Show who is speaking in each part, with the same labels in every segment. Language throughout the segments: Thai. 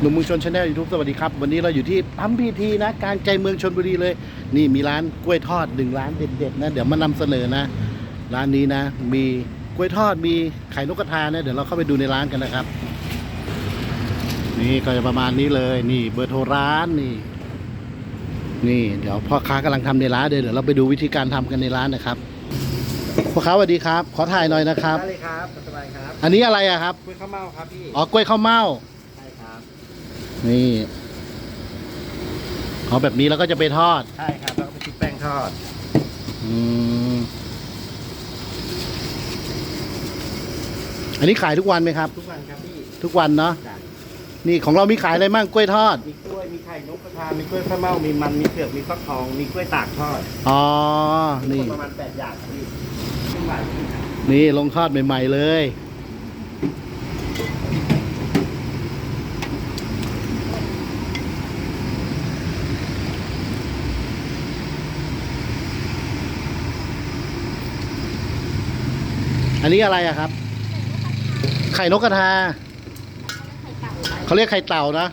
Speaker 1: หนุ่มเมืองชนชาแนลยูทูบสวัสดีครับ วันนี้เราอยู่ที่ปั๊มพีทีนะกลางใจเมืองชนบุรีเลย นี่มีร้านกล้วยทอดหนึ่งร้านเด็ดๆนะ เดี๋ยวมานำเสนอนะ ร้านนี้นะ มีกล้วยทอดมีไข่นกกระทานะเดี๋ยวเราเข้าไปดูในร้านกันนะครับ นี่ก็จะประมาณนี้เลย นี่เบอร์โทรร้านนี่ นี่ เดี๋ยวพ่อค้ากำลังทำในร้านเดี๋ยวเดี๋ยวเราไปดูวิธีการทำกันในร้านนะครับพ่อค้าสวัสดีครับ ขอถ่ายหน่อยนะครับ
Speaker 2: ได้เลยครับสบายครับ
Speaker 1: อันนี้อะไรอะครับ
Speaker 2: คุยข้าวเม่าครับพี่
Speaker 1: อ๋อกล้วยข้าวเม่า
Speaker 2: ใช่ครับ
Speaker 1: นี่ เอาแบบนี้แล้วก็จะไปทอด
Speaker 2: ใช่ครับแล้วก็ไปชุบแป้งทอด
Speaker 1: อืม อันนี้ขายทุกวันไหมครับ
Speaker 2: ทุกวันครับพี่
Speaker 1: ทุกวันเนาะ
Speaker 2: จ้ะ
Speaker 1: นี่ของเรามีขายอะไรบ้างกล้วยทอด
Speaker 2: มีกล้วยมีไข่นกกระทามีกล้วยข้าวเม่ามีมันมีเผือกมีฟักทองมีกล้วยตากทอด
Speaker 1: อ๋อ
Speaker 2: มี
Speaker 1: นี่
Speaker 2: ประมาณแปดอย่างครับพี่ขึ้นมาพี่ครับ
Speaker 1: นี่ลงทอดใหม่ ๆ เลย อันนี้อะไรอะครับ ไข่นกกระทา เขาเรียกไข่เต่านะ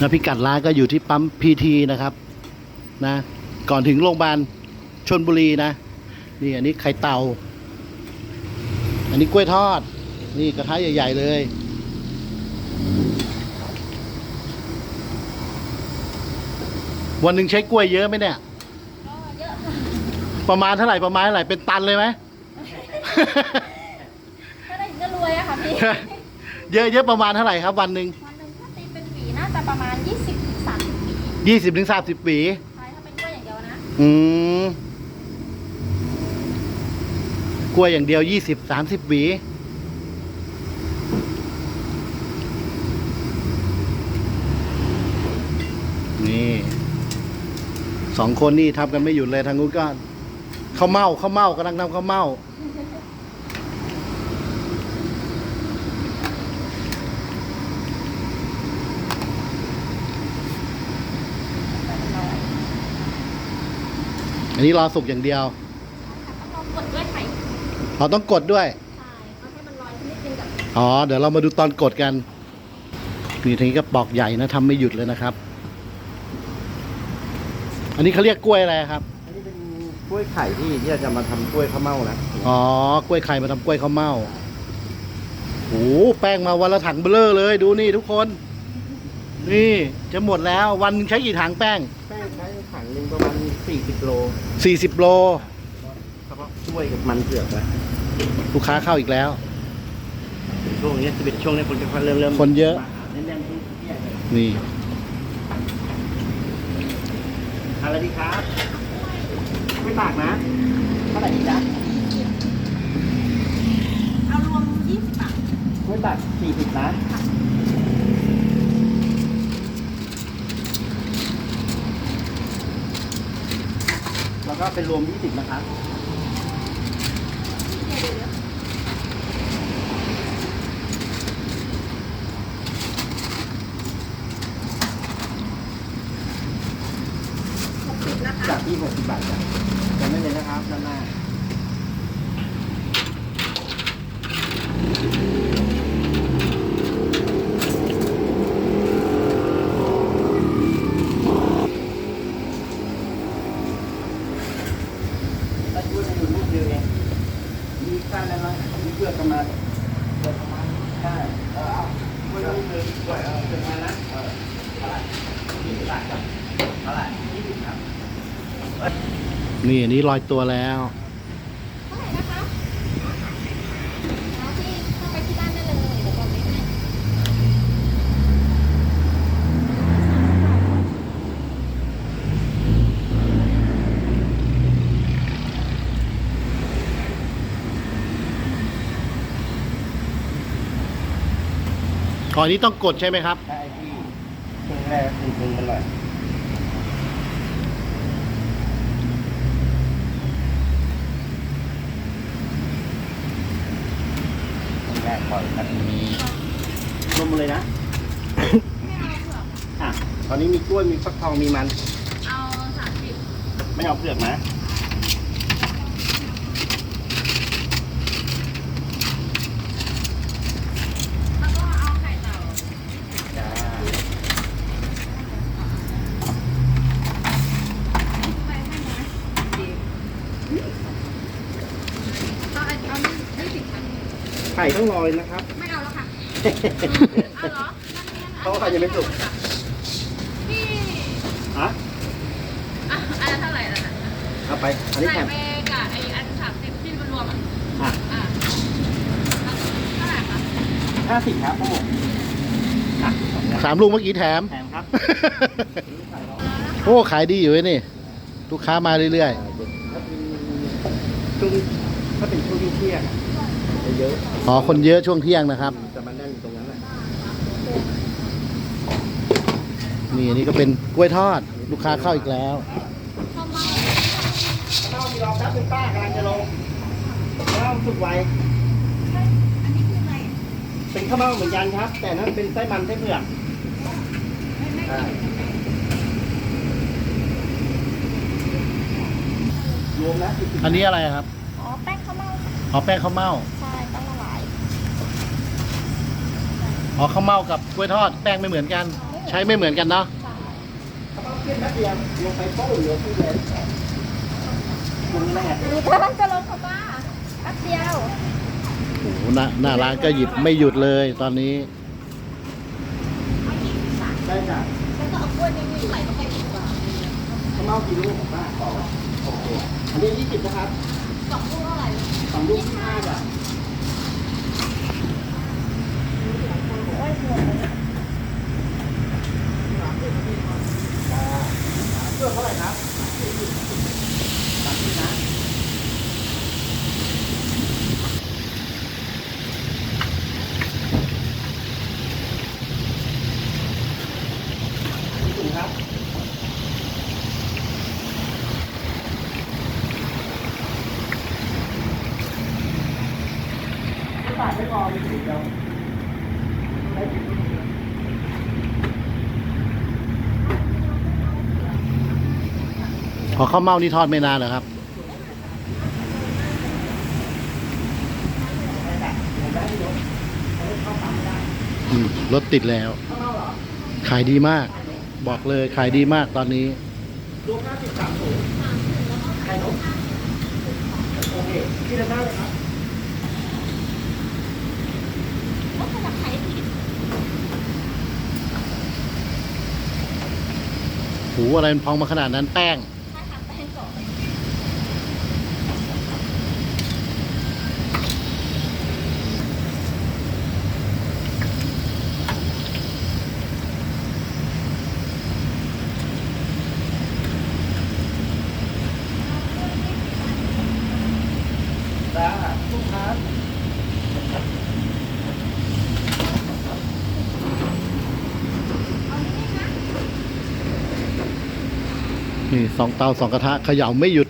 Speaker 1: นะพิกัดร้านก็อยู่ที่ปั๊มพีทีนะครับ นะ ก่อนถึงโรงพยาบาลชนบุรีนะ นี่อันนี้ไข่เต่า อันนี้กล้วยทอด นี่กระทะใหญ่ ๆ เลยวันหนึ่งใช้กล้วยเยอะไหมเนี่ย ประมาณเท่าไหร่ประมาณเท่าไหร่เป็นตันเลยไหม
Speaker 3: ถ้าได้ก็รวยอะค่ะพี่
Speaker 1: เยอะเยอะประมาณเท่าไหร่ครับ วันหนึ่ง
Speaker 3: วันหนึ่งถ้าตีเป็นหวีน่าจะประมาณ 20ถึง30หวี
Speaker 1: ยี่สิบถึงสามสิบปี
Speaker 3: ใช่ถ้าเป็นกล้วยอย่างเดียวนะ
Speaker 1: อืมกล้วยอย่างเดียวยี่สิบสามสิบหวี นี่สองคนนี่ทำกันไม่หยุดเลยทางนู้นก็ ข้าวเม่าข้าวเม่ากำลังทำข้าวเม่าอันนี้รอสุกอย่างเดียว
Speaker 3: ต้องลองกดด้วยไข่
Speaker 1: เราต้องกดด้วย
Speaker 3: ใช่ต้องให้มันลอยขึ้นนิดนึงกับ
Speaker 1: อ๋อ เดี๋ยวเรามาดูตอนกดกันนี่ทีนี้ก็ปอกใหญ่นะทำไม่หยุดเลยนะครับ อันนี้เขาเรียกกล้วยอะไรครับ
Speaker 2: อันนี้เป็น กล้วยไข่ที่ที่เราจะมาทำกล้วยข้าวเม่านะ
Speaker 1: อ๋อกล้วยไข่มาทำกล้วยข้าวเม่าโอ้โหแป้งมาวันละถังเบลอเลย ดูนี่ทุกคน นี่จะหมดแล้ววันใช้กี่ถังแป้ง
Speaker 2: แป้งใช้ถังหนึ่งประมาณ40โล
Speaker 1: 40 โล
Speaker 2: เฉพาะกล้วยกับมันเผือกนะ
Speaker 1: ลูกค้าเข้าอีกแล้ว
Speaker 2: ช่วงนี้จะเป็นช่วงนี้คนจะเริ่มเริ่ม
Speaker 1: คนเยอะ
Speaker 2: มาหาแน่นๆทุกที่เลย
Speaker 1: นี่
Speaker 2: อะไรดีครับ ไม่ปากนะเท่าไหร่ดีจ๊ะ
Speaker 3: เอารวม20บาท
Speaker 2: ไม่ปาก40นะแล้วก็เป็นรวม20นะครับ
Speaker 3: 60นะคะ
Speaker 2: จากที่60บาทจ้ะจำได้เลยนะครับด้านหน้า ถ้าช่วยมันอยู่ลูกเดียวเอง มีก้านะไรมีเพื่อกกันมาเปลือกกันมาใช่เออเอาช่วยลูกเดินด้วยเออเปลือกมานะเออเท่าไหร่ยี่สิบบาทครับเท่าไหร่ยี่สิบครับ
Speaker 1: นี่อันนี้ลอยตัวแล้ว
Speaker 3: เท่าไหร่นะคะเอาที่เข้าไปที่บ้านได้เลย เดี๋ยวบอกไว้ให้
Speaker 1: ก่อนนี้ต้องกดใช่ไหมครับ
Speaker 2: ได้ที่ช่วงแรกตึงๆมันหน่อยช่วงแรกปล่อยแบบนี้รวมหมดเลยนะ
Speaker 3: ไม่เอาเผือก
Speaker 2: อะ ตอนนี้มีกล้วยมีฟักทองมีมัน
Speaker 3: เอา30
Speaker 2: ไม่เอาเปลือกนะ ไข่ต้องรอเลยนะครับ
Speaker 3: ไม่เอาแล้วค่ะ เอาเหรอ
Speaker 2: เพราะว่าไข่ยังไม่สุก
Speaker 3: พี่
Speaker 2: ฮะ
Speaker 3: อะอันนั้นเท่าไหร่ล่ะ
Speaker 2: เอาไป อันนี้
Speaker 3: ใส่
Speaker 2: แถม
Speaker 3: ไปกับไอ้อันสามสิบที่มันรวมอะ
Speaker 2: อะ
Speaker 3: อะเท่าไหร่คะ
Speaker 2: ห้าสิบครับโอ้อะสองอย่าง
Speaker 1: สามลูกเมื่อกี้แถม
Speaker 2: แถมครับ
Speaker 1: โอ้ ขายดีอยู่เว้ยนี่ ลูกค้ามาเรื่อย
Speaker 2: ช่วงถ้าเป็นช่วงเที่ยงอะ จะเยอะ
Speaker 1: ๆอ๋อคนเยอะช่วงเที่ยงนะครับ
Speaker 2: แต่มันแน่นอยู่ตรงนั้นแหละ
Speaker 1: นี่อันนี่ก็เป็นกล้วยทอดลูกค้าเข้าอีกแล้ว
Speaker 3: ข้าวเม่า
Speaker 2: ข้าวมีรอแป๊บนึงป้ากำลังจะลงข้าวสุกไว
Speaker 3: อันนี้คืออะไร
Speaker 2: เป็นข้าวเม่าเหมือนกันครับ แต่นั้นเป็นไส้มันไส้เผือกใช่รวมแล้ว40
Speaker 1: อันนี้อะไรครับ
Speaker 3: อ๋อแป้งข้าวเม่าค่ะ
Speaker 1: อ๋อแป้งข้าวเม่า
Speaker 3: ใช่ต้องละลาย
Speaker 1: อ๋อข้าวเม่ากับกล้วยทอดแป้งไม่เหมือนกัน ใช้ไม่เหมือนกันเนาะ
Speaker 3: ใช่
Speaker 2: ข้าวเม่าขึ้นแป๊บเดียวลงไปโป้งเหลือที่เลยลงแรก
Speaker 3: มีกำลังจะลดค่ะป้าแป๊บเดียว
Speaker 1: โอ้โหหน้าหน้าร้านก็หยิบไม่หยุดเลยตอนนี้
Speaker 3: เอายี่สิบบาท
Speaker 2: ได้จ้ะ
Speaker 3: แล้วก็เอากล้วยนิ่มๆใส่ลงไปอีกบาท
Speaker 2: ข้าวเม่ากี่ลูกของป้าต่อโอเคอันนี้ยี่สิบนะครับ
Speaker 3: สองลูกเท่าไหร่
Speaker 2: สองลูกที่ห้าจ้ะ
Speaker 3: โอ้ยหมดเลย
Speaker 2: เพื่อเท่าไหร่ครับสามสิบนะถุงครับ ไม่บาทไม่พอมีถุงเดียวได้ถุงเดียว
Speaker 1: พอ ข้าวเม่านี่ทอดไม่นานเหรอครับ รถติดแล้ว ขายดีมาก บอกเลยขายดีมากตอนนี้
Speaker 2: รวม50 3ถุงไข่นกโอเคที่จะได้เลยครับ
Speaker 1: หูอะไรมันพองมาขนาดนั้นแป้ง
Speaker 3: ใช่ค่ะแป้งก่อน
Speaker 2: จ้าลูกค้า
Speaker 1: นี่สองเตาสองกระทะเขย่าไม่หยุด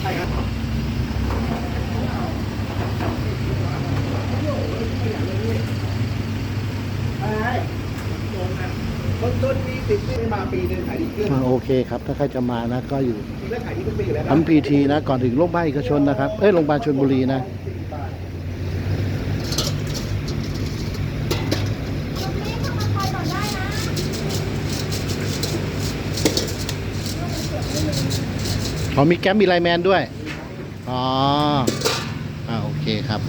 Speaker 2: ใช่ครับใช่โดนนะต้นต้นมีติดไม่มาปีหนึงขายดีขึ้น
Speaker 1: อ่าโอเคครับ ถ้าใครจะมานะก็อยู่
Speaker 2: ปีแรกขายดีทุกปีอยู่แล้ว
Speaker 1: ทั้งพีทีนะ ก่อนถึงโรงพยาบาลเอกชนนะครับ เอ้ยโรงพยาบาลชนบุรีนะ อ๋อมีแก๊ปมีไลน์แมนด้วย อ๋ออ่าโอเคครับ